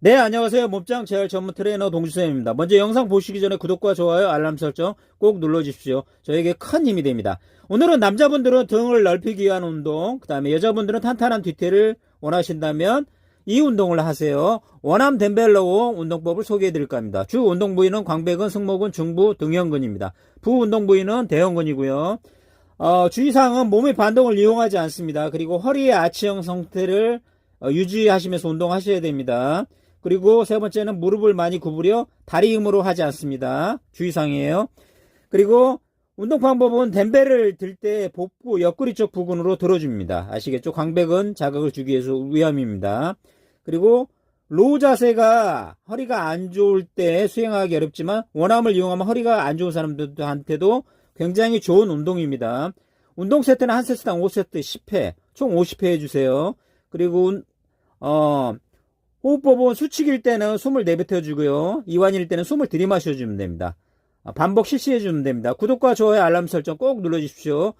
네, 안녕하세요. 몸짱 재활 전문 트레이너 동주쌤입니다. 먼저 영상 보시기 전에 구독과 좋아요, 알람 설정 꼭 눌러주십시오. 저에게 큰 힘이 됩니다. 오늘은 남자분들은 등을 넓히기 위한 운동, 그 다음에 여자분들은 탄탄한 뒤태를 원하신다면 이 운동을 하세요. 원암 덴벨로우 운동법을 소개해 드릴까 합니다. 주 운동 부위는 광배근, 승모근, 중부, 등형근입니다. 부 운동 부위는 대형근이고요. 어, 주의사항은 몸의 반동을 이용하지 않습니다. 그리고 허리의 아치형 상태를 어, 유지하시면서 운동하셔야 됩니다. 그리고 세 번째는 무릎을 많이 구부려 다리 힘으로 하지 않습니다. 주의사항이에요. 그리고 운동 방법은 덴벨을 들 때 복부 옆구리 쪽 부근으로 들어줍니다. 아시겠죠? 광배근 자극을 주기 위해서 위험입니다. 그리고 로우 자세가 허리가 안 좋을 때 수행하기 어렵지만 원암을 이용하면 허리가 안 좋은 사람들한테도 굉장히 좋은 운동입니다. 운동 세트는 한 세트당 5세트 10회, 총 50회 해주세요. 그리고 어, 호흡법은 수칙일 때는 숨을 내뱉어 주고요. 이완일 때는 숨을 들이마셔 주면 됩니다. 아, 반복 실시해 주면 됩니다. 구독과 좋아요, 알람 설정 꼭 눌러 주십시오.